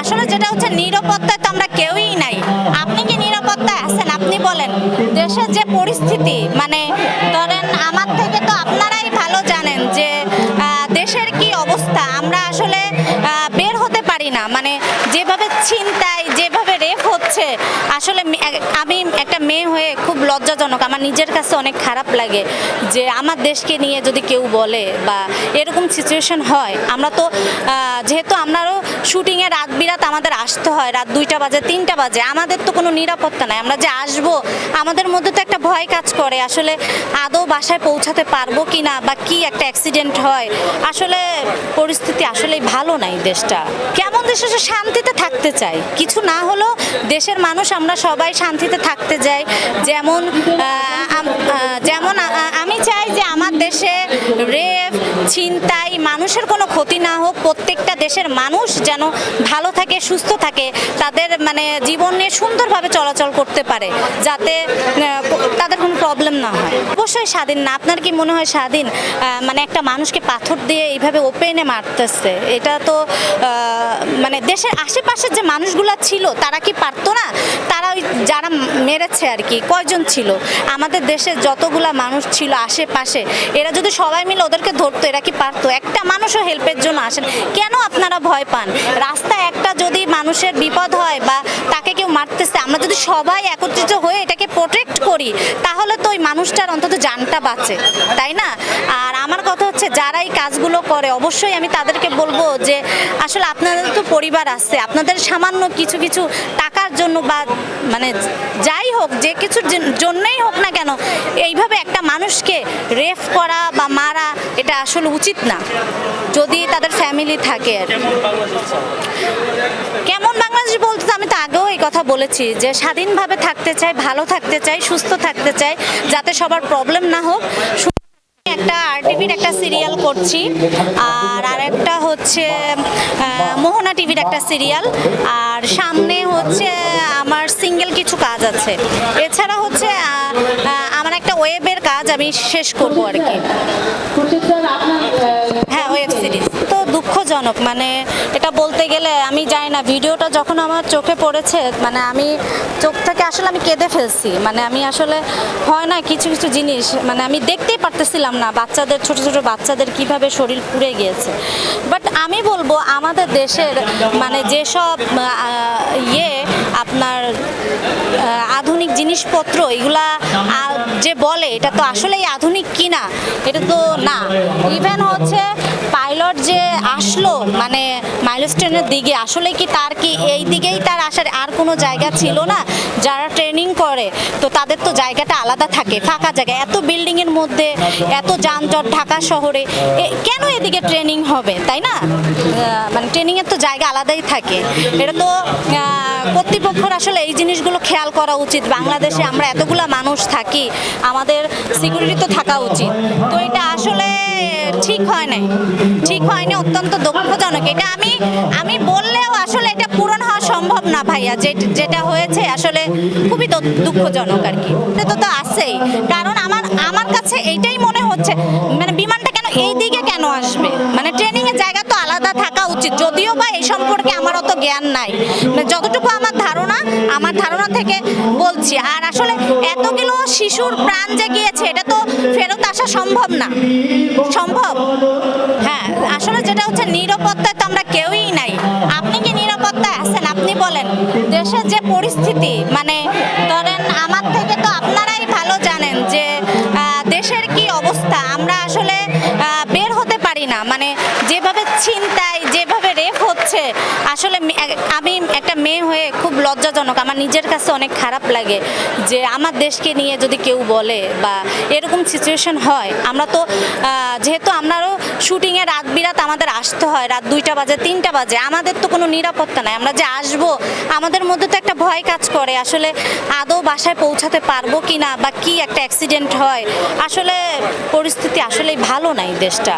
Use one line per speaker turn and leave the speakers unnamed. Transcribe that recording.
আসলে যেটা হচ্ছে নিরাপত্তায় তো আমরা কেউই নাই। আপনি কি নিরাপত্তায় আছেন? আপনি বলেন। দেশের যে পরিস্থিতি মানে ধরেন আমার থেকে তো আপনারাই ভালো জানেন যে দেশের কি অবস্থা? আমরা আসলে বের হতে পারি না। মানে যেভাবে চিন্তায় যেভাবে রেপ হচ্ছে, আসলে আমি একটা মেয়ে হয়ে খুব লজ্জাজনক, আমার নিজের কাছে অনেক খারাপ লাগে যে আমার দেশকে নিয়ে যদি কেউ বলে বা এরকম সিচুয়েশন হয়, আমরা তো যেহেতু আমরাও শুটিংয়ে রাত বিরাত আমাদের আসতে হয়, রাত দুইটা বাজে, তিনটা বাজে, আমাদের তো কোনো নিরাপত্তা নাই, আমরা যে আসব, আমাদের মধ্যে তো একটা ভয় কাজ করে, আসলে আদৌ বাসায় পৌঁছাতে পারব কি না বা কি একটা অ্যাক্সিডেন্ট হয়, আসলে পরিস্থিতি আসলেই ভালো নাই দেশটা। কেমন দেশে শান্তিতে থাকতে চাই? কিছু না হলেও দেশের মানুষ আমরা সবাই শান্তিতে থাকতে যাই যেমন যেমন আমি চাই যে আমার দেশে রেপ ছিনতাই মানুষের কোনো ক্ষতি না হোক, প্রত্যেকটা দেশের মানুষ যেন ভালো থাকে, সুস্থ থাকে, তাদের মানে জীবন সুন্দরভাবে চলাচল করতে পারে, যাতে তাদের কোনো প্রবলেম না হয়। অবশ্যই স্বাধীন না। আপনার কি মনে হয় স্বাধীন? মানে একটা মানুষকে পাথর দিয়ে এইভাবে ওপেনে মারতেছে, এটা তো মানে দেশের আশেপাশের যে মানুষগুলো ছিল, তারা কি পারতো না? তারা ওই যারা মেরেছে আর কি, কয়জন ছিল? আমাদের দেশে যতগুলা মানুষ ছিল আশেপাশে, এরা যদি সবাই মিলে ওদেরকে ধরতো, এরা কি পারতো? একটা মানুষও হেল্পের জন্য আসেন। কেন আপনারা ভয় পান? রাস্তা একটা যদি মানুষের বিপদ হয় বা তাকে কেউ মারতেছে, আমরা যদি সবাই একত্রিত হয়ে এটাকে প্রোটেক্ট করি, তাহলে তো ওই মানুষটার অন্তত জানটা বাঁচে, তাই না? আর কথা হচ্ছে যারা এই কাজগুলো করে অবশ্যই আমি তাদেরকে বলব যে আসলে আপনাদের তো পরিবার আছে আপনাদের সামান্য কিছু কিছু টাকার জন্য বা মানে যাই হোক যে কিছুর জন্যই হোক না কেন এইভাবে একটা মানুষকে রেফ করা বা মারা এটা আসলে উচিত না। যদি তাদের ফ্যামিলি থাকে আর কেমন বাংলাদেশ বলতে আমি তো আগেও এই কথা বলেছি যে স্বাধীনভাবে থাকতে চাই ভালো থাকতে চাই সুস্থ থাকতে চাই যাতে সবার প্রবলেম না হোক একটা আর টিভির একটা সিরিয়াল করছি, আর আরেকটা হচ্ছে মোহনা টিভির একটা সিরিয়াল, আর সামনে হচ্ছে আমার সিঙ্গেল কিছু কাজ আছে। এছাড়া হচ্ছে আমার একটা ওয়েবের কাজ আমি শেষ করব আর কি। হ্যাঁ ওয়েব সিরিজ। তো দুঃখজনক মানে আমি জানি না, ভিডিওটা যখন আমার চোখে পড়েছে মানে আমি চোখ থেকে আসলে আমি কেঁদে ফেলছি। মানে আমি আসলে হয় না, কিছু কিছু জিনিস মানে আমি দেখতেই পারতেছিলাম না বাচ্চাদের, ছোট ছোট বাচ্চাদের কীভাবে শরীর পুড়ে গিয়েছে। বাট আমি বলব, আমাদের দেশের মানে যেসব ইয়ে আপনার আধুনিক জিনিসপত্র, এগুলা যে বলে, এটা তো আসলেই আধুনিক কিনা, এটা তো না। ইভেন হচ্ছে পাইলট যে আসলো মানে মাইলস্টোনের দিকে। আসলে কি তার কি এই দিকেই তার আসার আর কোনো জায়গা ছিল না? যারা ট্রেনিং করে, তো তাদের তো জায়গাটা আলাদা থাকে, ফাঁকা জায়গা। এত বিল্ডিং এর মধ্যে, এত যানজট ঢাকা শহরে কেন এদিকে ট্রেনিং হবে, তাই না? মানে ট্রেনিং এর তো জায়গা আলাদাই থাকে। এটা তো কর্তৃপক্ষের আসলে এই জিনিসগুলো খেয়াল করা উচিত। বাংলাদেশে আমরা এতগুলা মানুষ থাকি, আমাদের সিকিউরিটি তো থাকা উচিত। তো এটা আসলে ঠিক হয় নাই। ঠিক হয়নি, অত্যন্ত দুঃখজনক। এটা আমি আমি বললেও আসলে এটা পূরণ হওয়া সম্ভব না ভাইয়া। যে, যেটা হয়েছে আসলে খুবই দুঃখজনক আর কি। এটা তো আছেই। কারণ আমার আমার কাছে এইটাই মনে হচ্ছে মানে বিমানটা কেন এই দিকে কেন আসবে? মানে ট্রেনিংয়ের জায়গা আলাদা থাকা উচিত। যদিও বা এই সম্পর্কে আমার অত জ্ঞান নাই। মানে যতটুকু আমার ধারণা আমার ধারণা থেকে বলছি। আর আসলে এতগুলো শিশুর প্রাণ যে গিয়েছে, এটা তো ফেরত আসা সম্ভব না। সম্ভব? হ্যাঁ আসলে যেটা হচ্ছে নিরাপত্তায় তো আমরা কেউই নাই। আপনি কি নিরাপত্তায় আছেন? আপনি বলেন। দেশের যে পরিস্থিতি মানে ছিনতাই যেভাবে রেপ হচ্ছে, আসলে আমি একটা মেয়ে হয়ে খুব লজ্জাজনক, আমার নিজের কাছে অনেক খারাপ লাগে যে আমার দেশকে নিয়ে যদি কেউ বলে বা এরকম সিচুয়েশন হয়, আমরা তো যেহেতু আমরাও শুটিংয়ে রাত বিরাত আমাদের আসতে হয়, রাত দুইটা বাজে, তিনটা বাজে, আমাদের তো কোনো নিরাপত্তা নাই, আমরা যে আসব, আমাদের মধ্যে তো একটা ভয় কাজ করে, আসলে আদৌ বাসায় পৌঁছাতে পারব কি না বা কি একটা অ্যাক্সিডেন্ট হয়, আসলে পরিস্থিতি আসলেই ভালো নাই দেশটা।